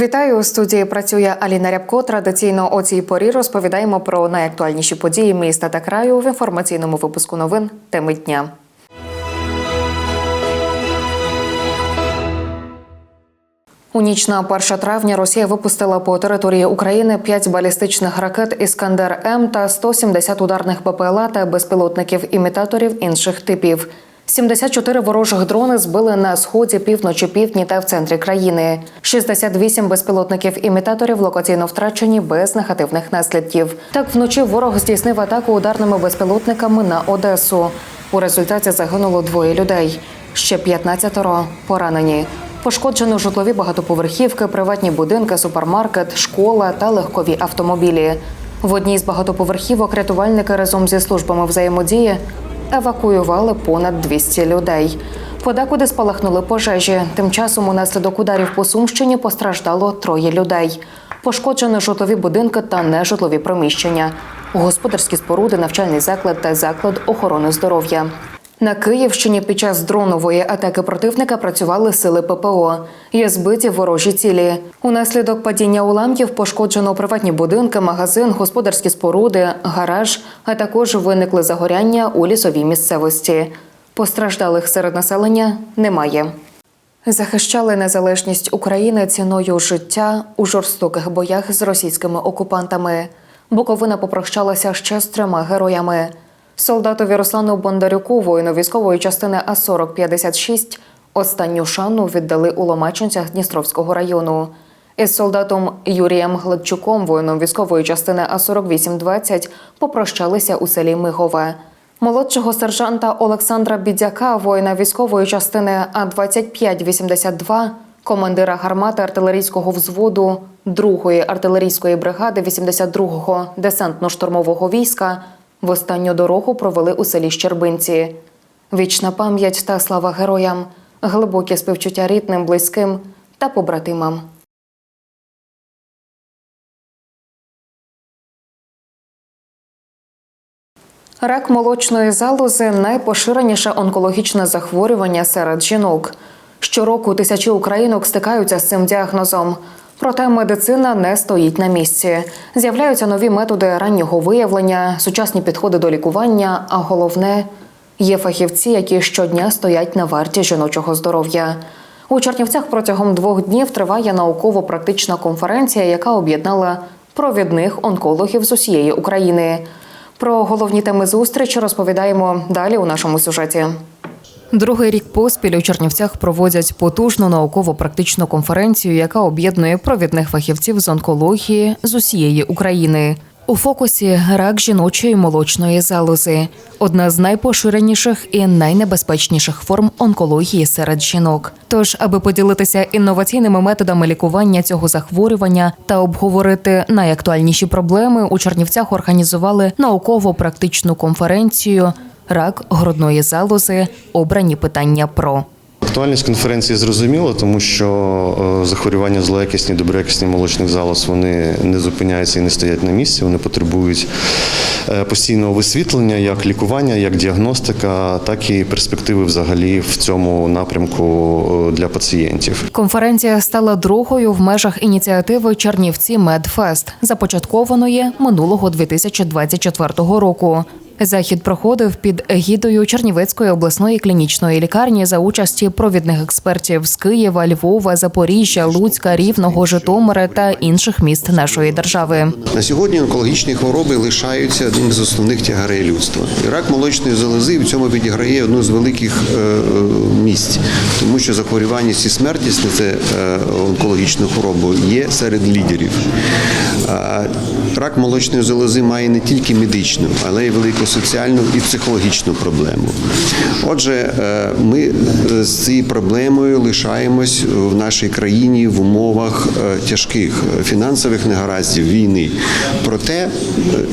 Вітаю у студії. Працює Аліна Рябко. Традиційно о цій порі розповідаємо про найактуальніші події міста та краю в інформаційному випуску новин теми дня. У ніч на 1 травня Росія випустила по території України 5 балістичних ракет Іскандер М та 170 ударних БПЛА та безпілотників-імітаторів інших типів. 74 ворожих дрони збили на сході, півночі, півдні та в центрі країни. 68 безпілотників-імітаторів локаційно втрачені без негативних наслідків. Так вночі ворог здійснив атаку ударними безпілотниками на Одесу. У результаті загинуло двоє людей. Ще 15 поранені. Пошкоджено житлові багатоповерхівки, приватні будинки, супермаркет, школа та легкові автомобілі. В одній з багатоповерхівок рятувальники разом зі службами взаємодії евакуювали понад 200 людей. Подекуди спалахнули пожежі. Тим часом унаслідок ударів по Сумщині постраждало троє людей. Пошкоджені житлові будинки та нежитлові приміщення, господарські споруди, навчальний заклад та заклад охорони здоров'я. На Київщині під час дронової атаки противника працювали сили ППО. Є збиті ворожі цілі. Унаслідок падіння уламків пошкоджено приватні будинки, магазин, господарські споруди, гараж, а також виникли загоряння у лісовій місцевості. Постраждалих серед населення немає. Захищали незалежність України ціною життя у жорстоких боях з російськими окупантами. Буковина попрощалася ще з трьома героями. Солдатові Руслану Бондарюку, воїну військової частини А-4056, останню шану віддали у Ломачинцях Дністровського району. Із солдатом Юрієм Гладчуком, воїном військової частини А-4820, попрощалися у селі Мигове. Молодшого сержанта Олександра Бідяка, воїна військової частини А-2582, командира гармати артилерійського взводу 2-ї артилерійської бригади 82-го десантно-штурмового війська в останню дорогу провели у селі Щербинці. Вічна пам'ять та слава героям, глибокі співчуття рідним, близьким та побратимам. Рак молочної залози найпоширеніше онкологічне захворювання серед жінок. Щороку тисячі українок стикаються з цим діагнозом. Проте медицина не стоїть на місці. З'являються нові методи раннього виявлення, сучасні підходи до лікування, а головне є фахівці, які щодня стоять на варті жіночого здоров'я. У Чернівцях протягом двох днів триває науково-практична конференція, яка об'єднала провідних онкологів з усієї України. Про головні теми зустрічі розповідаємо далі у нашому сюжеті. Другий рік поспіль у Чернівцях проводять потужну науково-практичну конференцію, яка об'єднує провідних фахівців з онкології з усієї України. У фокусі рак жіночої молочної залози одна з найпоширеніших і найнебезпечніших форм онкології серед жінок. Тож, аби поділитися інноваційними методами лікування цього захворювання та обговорити найактуальніші проблеми, у Чернівцях організували науково-практичну конференцію Рак грудної залози обрані питання про. Актуальність конференції зрозуміла, тому що е, захворювання злоякісні, доброякісні молочних залоз вони не зупиняються і не стоять на місці. Вони потребують е, постійного висвітлення, як лікування, як діагностика, так і перспективи взагалі в цьому напрямку е, для пацієнтів. Конференція стала другою в межах ініціативи Чернівці Медфест, започаткованої минулого 2024 року. Захід проходив під егідою Чернівецької обласної клінічної лікарні за участі провідних експертів з Києва, Львова, Запоріжжя, Луцька, Рівного, Житомира та інших міст нашої держави. На сьогодні онкологічні хвороби лишаються одним з основних тягарей людства. І рак молочної залози в цьому відіграє одну з великих е, е, місць, тому що захворюваність і смертність на це е, онкологічну хворобу є серед лідерів. Рак молочної залози має не тільки медичну, але й велику соціальну і психологічну проблему. Отже, е, ми з цією проблемою лишаємось в нашій країні в умовах е, тяжких фінансових негараздів війни. Проте е,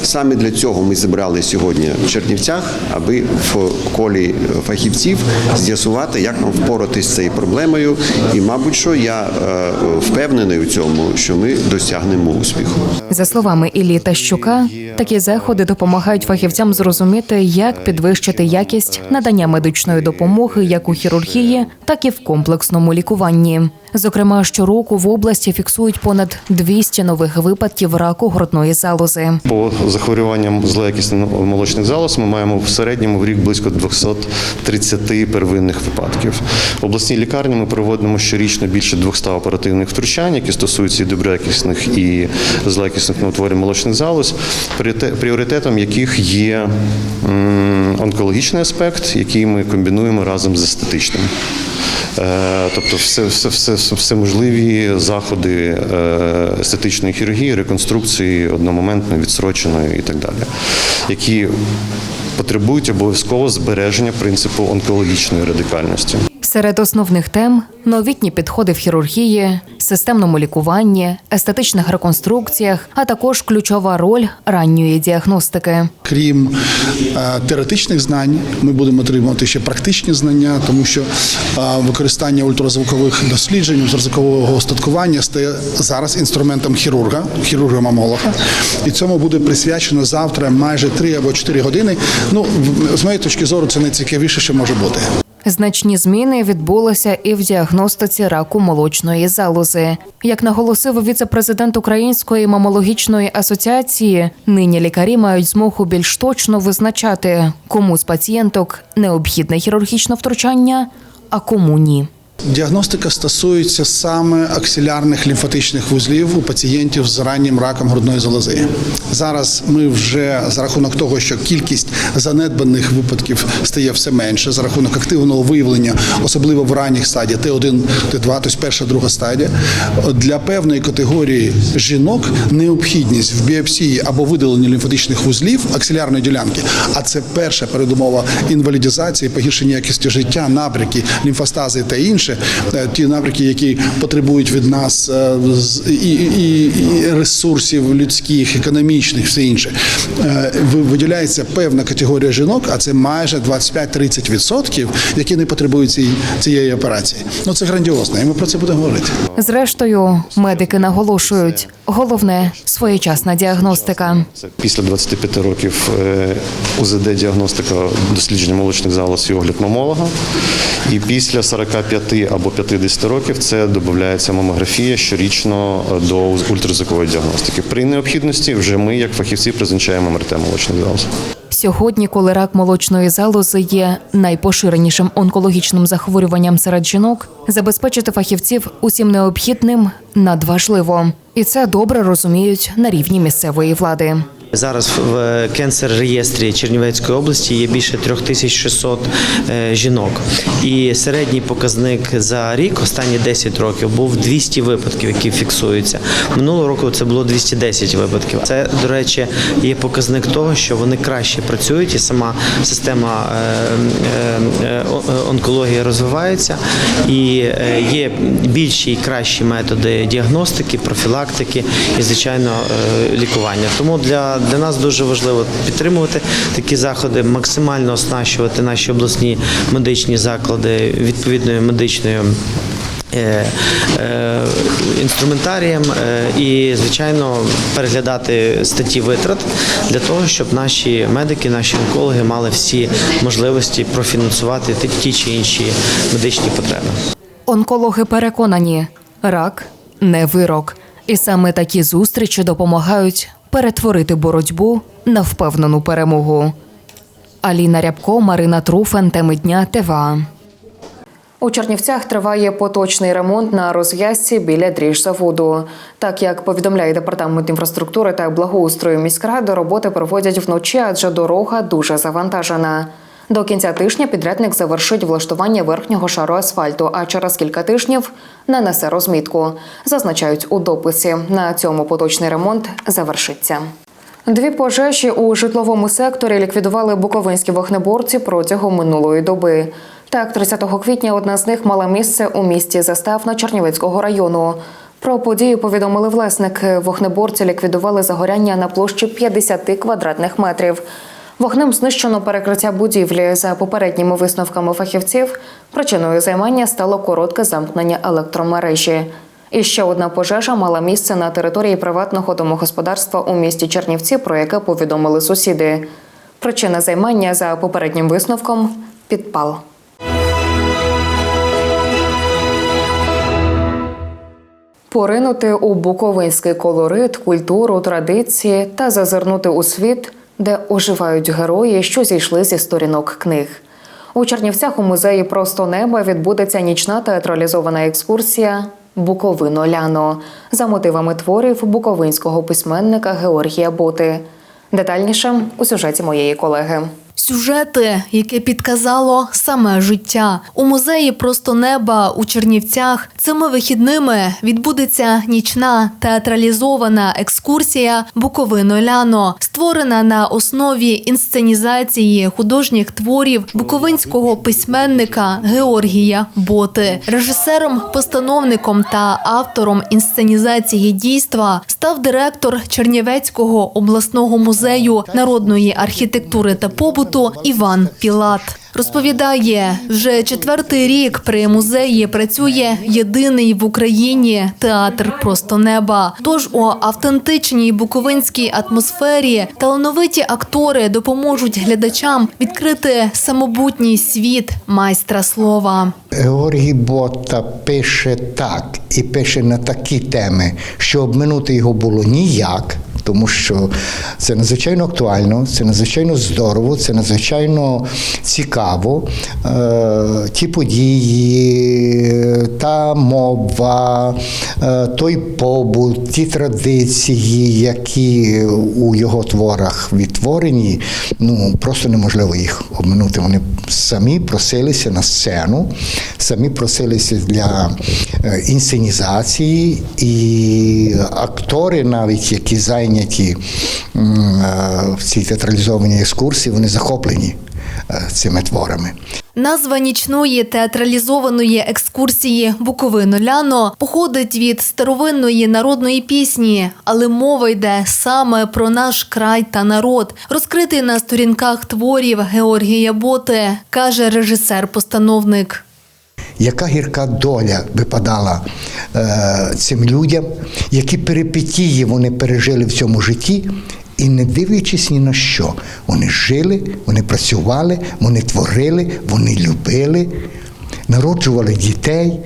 саме для цього ми зібрали сьогодні в Чернівцях, аби в колі фахівців з'ясувати, як нам впоратись з цією проблемою. І, мабуть, що я е, впевнений в цьому, що ми досягнемо успіху. За словами Іллі Тащука, такі заходи допомагають фахівцям зрозуміти, зрозуміти, як підвищити якість надання медичної допомоги як у хірургії, так і в комплексному лікуванні. Зокрема, щороку в області фіксують понад 200 нових випадків раку грудної залози. По захворюванням злоякісних молочних залоз ми маємо в середньому в рік близько 230 первинних випадків. В обласній лікарні ми проводимо щорічно більше 200 оперативних втручань, які стосуються і доброякісних і злоякісних новотворів молочних залоз, пріорите- пріоритетом яких є онкологічний аспект, який ми комбінуємо разом з естетичним. Е, Тобто, все, все, все, все можливі заходи е, естетичної хірургії, реконструкції одномоментної, відсроченої і так далі, які потребують обов'язково збереження принципу онкологічної радикальності. Серед основних тем новітні підходи в хірургії, системному лікуванні, естетичних реконструкціях, а також ключова роль ранньої діагностики. Крім е, теоретичних знань, ми будемо отримувати ще практичні знання, тому що е, використання ультразвукових досліджень, ультразвукового остаткування стає зараз інструментом хірурга, хірурга-мамолога. І цьому буде присвячено завтра майже 3 або 4 години. Ну, з моєї точки зору, це найцікавіше, що може бути. Значні зміни відбулися і в діагностиці раку молочної залози. Як наголосив віце-президент Української мамологічної асоціації, нині лікарі мають змогу більш точно визначати, кому з пацієнток необхідне хірургічне втручання, а кому ні. Діагностика стосується саме аксилярних лімфатичних вузлів у пацієнтів з раннім раком грудної залози. зараз ми вже за рахунок того, що кількість занедбаних випадків стає все менше, за рахунок активного виявлення, особливо в ранніх стадіях Т1, Т2, тобто перша, друга стадія. Для певної категорії жінок необхідність в біопсії або видаленні лімфатичних вузлів аксилярної ділянки, а це перша передумова інвалідізації, погіршення якості життя, набряки, лімфостази та інше, е, ті напрямки, які потребують від нас е, і, і, і ресурсів людських, економічних, все інше. Е, Виділяється певна категорія жінок, а це майже 25-30%, які не потребують цієї, цієї операції. Ну це грандіозно, і ми про це будемо говорити. Зрештою, медики наголошують, головне своєчасна діагностика. Після 25 років е, УЗД-діагностика дослідження молочних залоз і огляд мамолога. І після 45 або 50 років це додається мамографія щорічно е, до ультразвукової діагностики. При необхідності вже ми, як фахівці, призначаємо МРТ молочних залоз. Сьогодні, коли рак молочної залози є найпоширенішим онкологічним захворюванням серед жінок, забезпечити фахівців усім необхідним надважливо, і це добре розуміють на рівні місцевої влади. Зараз в кенсер реєстрі Чернівецької області є більше 3600 е, жінок. І середній показник за рік, останні 10 років, був 200 випадків, які фіксуються. Минулого року це було 210 випадків. Це, до речі, є показник того, що вони краще працюють, і сама система е, е, онкології розвивається, і є більші і кращі методи діагностики, профілактики і, звичайно, лікування. Тому для, для нас дуже важливо підтримувати такі заходи, максимально оснащувати наші обласні медичні заклади відповідною медичною. е, е, Інструментарієм е, і, звичайно, переглядати статті витрат для того, щоб наші медики, наші онкологи мали всі можливості профінансувати ті- ті чи інші медичні потреби. Онкологи переконані, рак не вирок, і саме такі зустрічі допомагають перетворити боротьбу на впевнену перемогу. Аліна Рябко, Марина Труфен, теми ТВА. У Чернівцях триває поточний ремонт на розв'язці біля дріжзаводу. Так як повідомляє департамент інфраструктури та благоустрою міськради, роботи проводять вночі, адже дорога дуже завантажена. До кінця тижня підрядник завершить влаштування верхнього шару асфальту, а через кілька тижнів нанесе розмітку. Зазначають у дописі. На цьому поточний ремонт завершиться. Дві пожежі у житловому секторі ліквідували буковинські вогнеборці протягом минулої доби. Так, 30 квітня одна з них мала місце у місті Заставна Чернівецького району. Про подію повідомили власники. Вогнеборці ліквідували загоряння на площі 50 квадратних метрів. Вогнем знищено перекриття будівлі. За попередніми висновками фахівців, причиною займання стало коротке замкнення електромережі. І ще одна пожежа мала місце на території приватного домогосподарства у місті Чернівці, про яке повідомили сусіди. Причина займання за попереднім висновком підпал. Поринути у буковинський колорит, культуру, традиції та зазирнути у світ, де оживають герої, що зійшли зі сторінок книг. У Чернівцях у музеї Просто неба відбудеться нічна театралізована екскурсія Буковино Ляно за мотивами творів буковинського письменника Георгія Боти. Детальніше у сюжеті моєї колеги. Сюжети, яке підказало саме життя у музеї Просто неба у Чернівцях. Цими вихідними відбудеться нічна театралізована екскурсія Буковино Ляно, створена на основі інсценізації художніх творів буковинського письменника Георгія Боти. Режисером, постановником та автором інсценізації дійства став директор Чернівецького обласного музею народної архітектури та побуту Іван Пілат. Розповідає, вже четвертий рік при музеї працює єдиний в Україні театр просто неба. Тож у автентичній буковинській атмосфері талановиті актори допоможуть глядачам відкрити самобутній світ майстра слова. Георгій Ботта пише так і пише на такі теми, що обминути його було ніяк. Тому що це надзвичайно актуально, це надзвичайно здорово, це надзвичайно цікаво. Е, ті події, та мова, е, той побут, ті традиції, які у його творах відтворені, ну просто неможливо їх обминути. Вони самі просилися на сцену, самі просилися для е, інсценізації, і актори, навіть які зайняті м, е, в цій театралізованій екскурсії, вони захоплені е, цими творами. Назва нічної театралізованої екскурсії Буковино Ляно походить від старовинної народної пісні, але мова йде саме про наш край та народ, розкритий на сторінках творів Георгія Боти, каже режисер-постановник. Яка гірка доля випадала е, цим людям, які перипетії вони пережили в цьому житті, і не дивлячись ні на що, вони жили, вони працювали, вони творили, вони любили, народжували дітей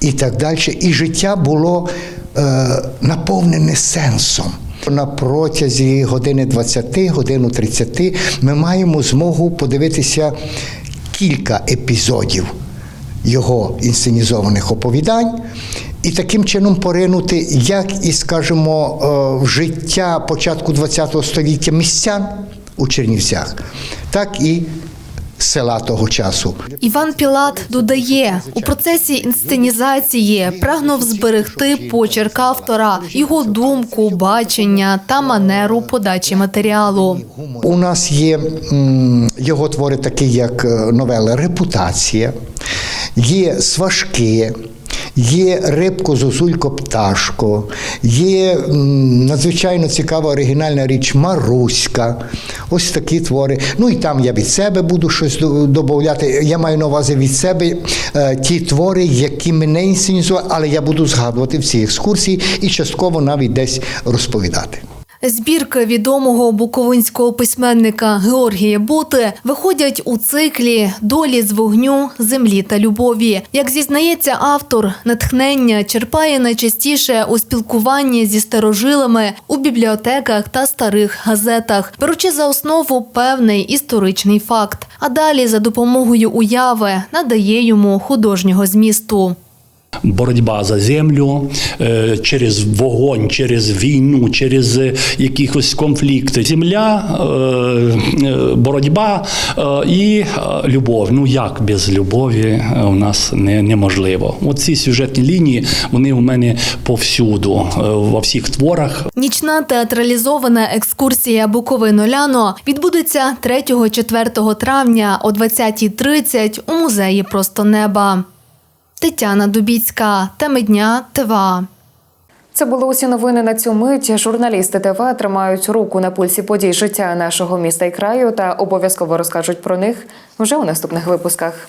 і так далі. І життя було е, наповнене сенсом. На протязі години 20, годину 30 ми маємо змогу подивитися кілька епізодів його інсценізованих оповідань. І таким чином поринути, як і, скажімо, е, в життя початку ХХ століття містян у Чернівцях, так і села того часу. Іван Пілат додає, у процесі інсценізації прагнув зберегти почерк автора, його думку, бачення та манеру подачі матеріалу. У нас є його твори, такі як е, новела Репутація, є Сважки. Є рибко зозулько пташко, є надзвичайно цікава оригінальна річ Маруська. Ось такі твори. Ну і там я від себе буду щось до- додавати. Я маю на увазі від себе е, ті твори, які мене інсценізували, але я буду згадувати в цій екскурсії і частково навіть десь розповідати. Збірки відомого буковинського письменника Георгія Боти виходять у циклі Долі з вогню, землі та любові. Як зізнається автор, натхнення черпає найчастіше у спілкуванні зі старожилами у бібліотеках та старих газетах, беручи за основу певний історичний факт, а далі за допомогою уяви надає йому художнього змісту. Боротьба за землю е, через вогонь, через війну, через е, якісь конфлікти. Земля, е, боротьба і любов. Ну як без любові у нас не, неможливо. Оці сюжетні лінії вони у мене повсюду, во всіх творах. Нічна театралізована екскурсія Буковино Ляно відбудеться 3-4 травня о 20.30 у музеї Просто неба. Тетяна Дубіцька, теми дня ТВА. Це були усі новини на цю мить. Журналісти ТВ тримають руку на пульсі подій життя нашого міста і краю та обов'язково розкажуть про них вже у наступних випусках.